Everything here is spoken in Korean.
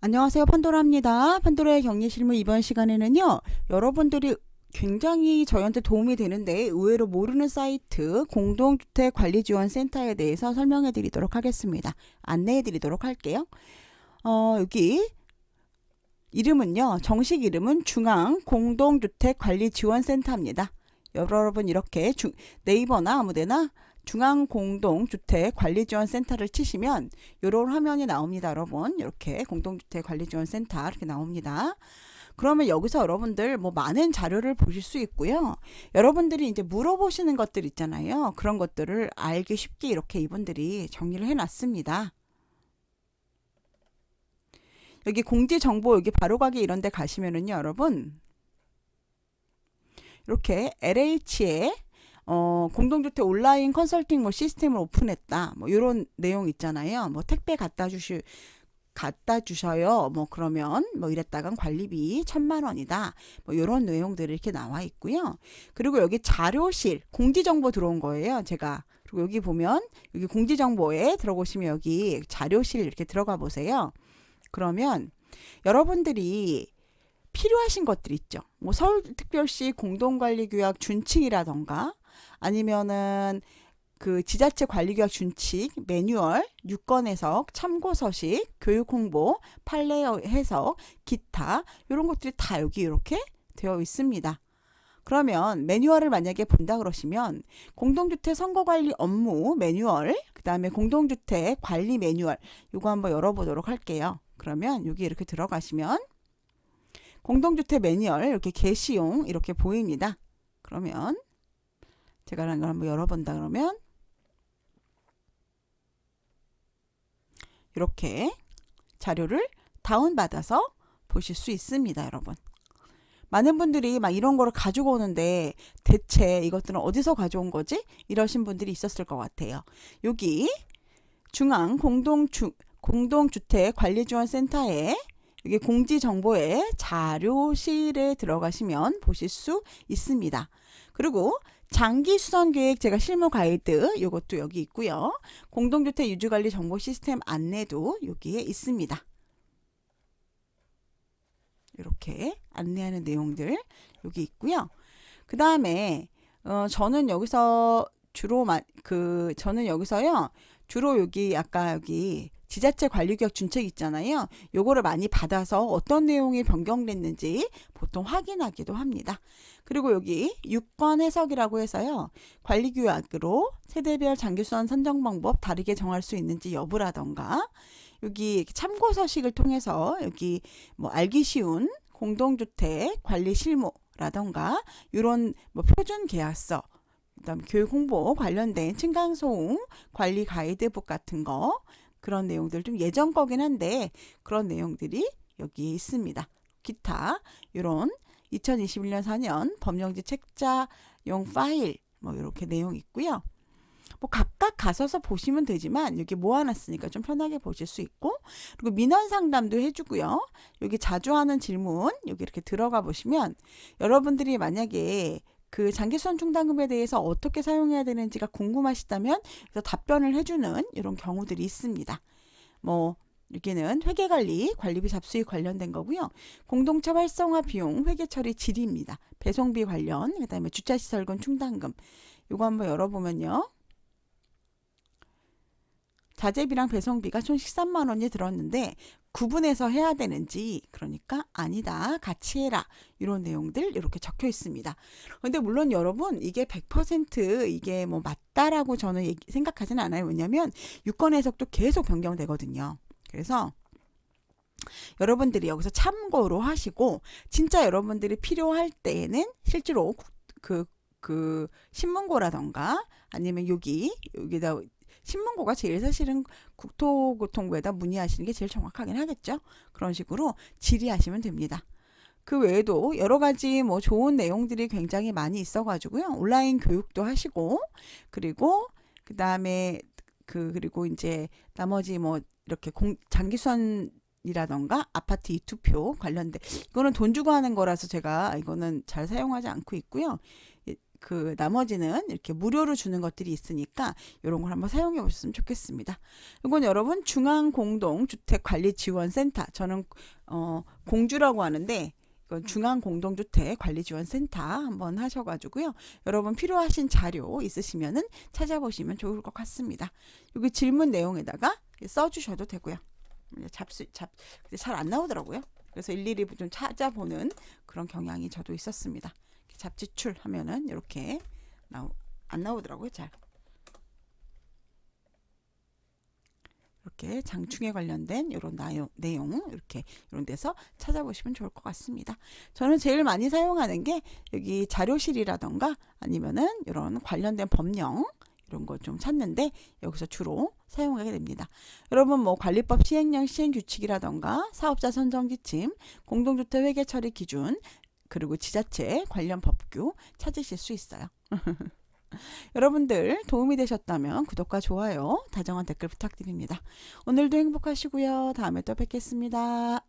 안녕하세요. 판도라입니다. 판도라의 격리 실무 이번 시간에는요. 여러분들이 굉장히 저희한테 도움이 되는데 의외로 모르는 사이트 공동주택 관리 지원 센터에 대해서 설명해 드리도록 하겠습니다. 안내해 드리도록 할게요. 어, 여기 이름은요. 정식 이름은 중앙 공동주택 관리 지원 센터입니다. 여러분 이렇게 중, 네이버나 아무데나 중앙공동주택관리지원센터를 치시면 이런 화면이 나옵니다, 여러분. 이렇게 공동주택관리지원센터 이렇게 나옵니다. 그러면 여기서 여러분들 뭐 많은 자료를 보실 수 있고요. 여러분들이 이제 물어보시는 것들 있잖아요. 그런 것들을 알기 쉽게 이렇게 이분들이 정리를 해놨습니다. 여기 공지 정보 여기 바로가기 이런 데 가시면은요, 여러분. 이렇게 LH에 어, 공동주택 온라인 컨설팅 뭐 시스템을 오픈했다. 뭐 이런 내용 있잖아요. 뭐 택배 갖다 주시 갖다 주셔요. 뭐 그러면 뭐 이랬다간 관리비 천만 원이다. 뭐 이런 내용들이 이렇게 나와 있고요. 그리고 여기 자료실 공지 정보 들어온 거예요. 제가 그리고 여기 보면 여기 공지 정보에 들어보시면 여기 자료실 이렇게 들어가 보세요. 그러면 여러분들이 필요하신 것들 있죠. 뭐 서울특별시 공동관리규약 준칙이라던가 아니면은 그 지자체 관리규약 준칙, 매뉴얼, 유권 해석, 참고 서식, 교육 홍보, 판례 해석, 기타 이런 것들이 다 여기 이렇게 되어 있습니다. 그러면 매뉴얼을 만약에 본다 그러시면 공동주택 선거관리 업무 매뉴얼, 그 다음에 공동주택 관리 매뉴얼 이거 한번 열어보도록 할게요. 그러면 여기 이렇게 들어가시면 공동주택 매뉴얼 이렇게 게시용 이렇게 보입니다. 그러면 제가 이걸 한번 열어본다 그러면 이렇게 자료를 다운받아서 보실 수 있습니다, 여러분. 많은 분들이 막 이런 거를 가지고 오는데 대체 이것들은 어디서 가져온 거지? 이러신 분들이 있었을 것 같아요. 여기 중앙 공동주, 공동주택 관리지원센터에 여기 공지 정보에 자료실에 들어가시면 보실 수 있습니다. 그리고 장기 수선 계획 제가 실무 가이드 이것도 여기 있고요. 공동주택 유지관리 정보 시스템 안내도 여기에 있습니다. 이렇게 안내하는 내용들 여기 있고요. 그 다음에 어, 저는 여기서 주로 마, 그 저는 여기서요 주로 여기 아까 여기 지자체 관리규약 준책 있잖아요. 요거를 많이 받아서 어떤 내용이 변경됐는지 보통 확인하기도 합니다. 그리고 여기 유권 해석이라고 해서요. 관리 규약으로 세대별 장기수원 선정 방법 다르게 정할 수 있는지 여부라던가 여기 참고 서식을 통해서 여기 뭐 알기 쉬운 공동주택 관리 실무라던가 이런 뭐 표준 계약서 그다음 교육 홍보 관련된 층간소음 관리 가이드북 같은 거 그런 내용들 좀 예전 거긴 한데 그런 내용들이 여기 있습니다. 기타 이런 2021년 4년 법령지 책자용 파일 뭐 이렇게 내용 있고요. 뭐 각각 가서서 보시면 되지만 여기 모아놨으니까 좀 편하게 보실 수 있고 그리고 민원 상담도 해주고요. 여기 자주 하는 질문 여기 이렇게 들어가 보시면 여러분들이 만약에 그 장기수선 충당금에 대해서 어떻게 사용해야 되는지가 궁금하시다면 그래서 답변을 해주는 이런 경우들이 있습니다. 뭐 여기는 회계관리, 관리비 잡수익 관련된 거고요. 공동체 활성화 비용, 회계 처리 질의입니다. 배송비 관련, 그 다음에 주차시설금 충당금. 이거 한번 열어보면요. 자재비랑 배송비가 총 13만 원이 들었는데 구분해서 해야 되는지 그러니까 아니다 같이 해라 이런 내용들 이렇게 적혀 있습니다. 근데 물론 여러분 이게 100% 이게 뭐 맞다라고 저는 생각하지는 않아요. 왜냐하면 유권 해석도 계속 변경되거든요. 그래서 여러분들이 여기서 참고로 하시고 진짜 여러분들이 필요할 때에는 실제로 그, 그 신문고라던가 아니면 여기 여기다 신문고가 제일 사실은 국토교통부에다 문의하시는 게 제일 정확하긴 하겠죠. 그런 식으로 질의하시면 됩니다. 그 외에도 여러 가지 뭐 좋은 내용들이 굉장히 많이 있어가지고요. 온라인 교육도 하시고 그리고 그 다음에 그 그리고 이제 나머지 뭐 이렇게 공, 장기수선 이라던가 아파트 이투표 관련된 이거는 돈 주고 하는 거라서 제가 이거는 잘 사용하지 않고 있고요. 그 나머지는 이렇게 무료로 주는 것들이 있으니까 이런 걸 한번 사용해 보셨으면 좋겠습니다. 이건 여러분 중앙공동주택관리지원센터 저는 어 공주라고 하는데 이건 중앙공동주택관리지원센터 한번 하셔가지고요. 여러분 필요하신 자료 있으시면은 찾아보시면 좋을 것 같습니다. 여기 질문 내용에다가 써주셔도 되고요. 잡수 잡 잘 안 나오더라고요. 그래서 일일이 좀 찾아보는 그런 경향이 저도 있었습니다. 잡지출 하면은 이렇게 나오 안 나오더라고요. 잘 이렇게 장충에 관련된 이런 내용, 내용 이렇게 이런 데서 찾아보시면 좋을 것 같습니다. 저는 제일 많이 사용하는 게 여기 자료실이라던가 아니면은 이런 관련된 법령 이런 거 좀 찾는데 여기서 주로 사용하게 됩니다. 여러분 뭐 관리법 시행령 시행 규칙이라던가 사업자 선정 지침, 공동주택 회계 처리 기준 그리고 지자체 관련 법규 찾으실 수 있어요. 여러분들 도움이 되셨다면 구독과 좋아요, 다정한 댓글 부탁드립니다. 오늘도 행복하시고요. 다음에 또 뵙겠습니다.